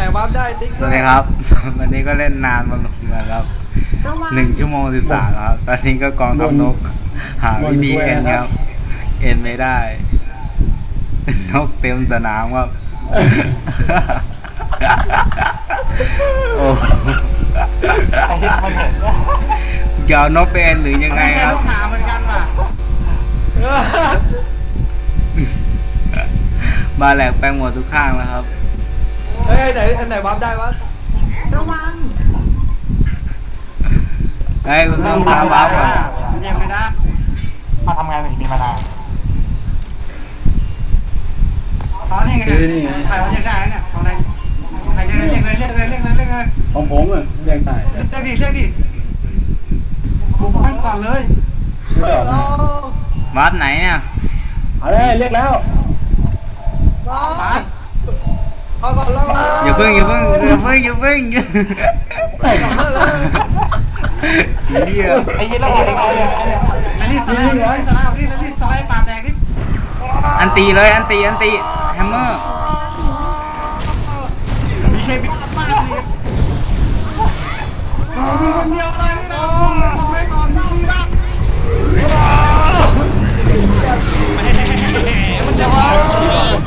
ไหนวาร์ปได้ติ๊กสวัสดีครับ วันนี้ก็เล่นนานมาลงมาครับระวังหนึ่งชั่วโมงสิบสามครับ ตอนนี้ก็กองทัพนก หาวิธีเอ็นครับ เอ็นไม่ได้ นกเต็มสนามครับ โอ้ไอ้เหี้ยมันเห็นว่าจะเอานกไปเอ็นหรือยังไงครับหาเหมือนกันว่ะบาแหลกแปลงหมดทุกข้างแล้วครับเฮ้ยไหนอันไหนวาร์ปได้วะระวังเฮ้ยคุณต้องพาบ้าก่อนเยี่ยมไม่ได้มาทำงานถึงมีมานานอ๋อนี่ไงถ่ายวันยังได้เนี่ยตรงไหนใครเรียกเรียกเลยเรียกเลยเรียกเลยเรียกเลยของผมอะยังตายเรียกดิเรียกดิบุกให้ก่อนเลยไม่ได้ออกโอ้มาวาร์ปไหนเนี่ยเอาเลยเรียกแล้ววาร์ปเอาก่อนแล้ว อย่าเพิ่งอย่าเพิ่งอย่าเพิ่งอย่าเพิ่งอย่าเฮียไอ้ยี่เราบอกไอ้เนี่ยไอ้นี่สไลด์ไอ้สไลด์เอาดิไอ้นี่สไลด์ปาแดงดิอันตีเลยอันตีอันตีแฮมเมอร์มีเคบิป้าเลยมีคนเดียวเลยไม่ต้องไม่ก่อนไม่ต้อง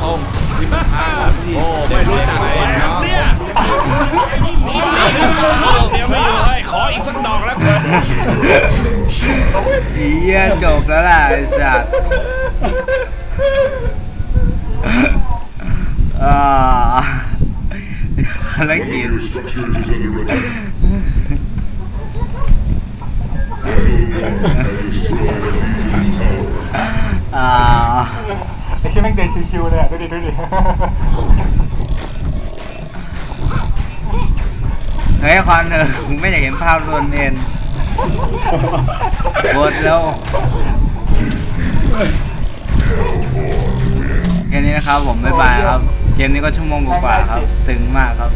โอ้ไม่รู้ เฮียจบแล้วล่ะไอ้สัตว์อ่าภารกิจอ่าไอ้ที่แม่งเดินชิวๆเลยอะ ดูดิ ดูดิ เฮ้ยคอนเออผมไม่อยากเห็นภาพรวนเอ็น กดแล้ว แค่นี้นะครับผม บ๊ายบายครับ เกมนี้ก็ชั่วโมงกว่าๆครับถึงมากครับ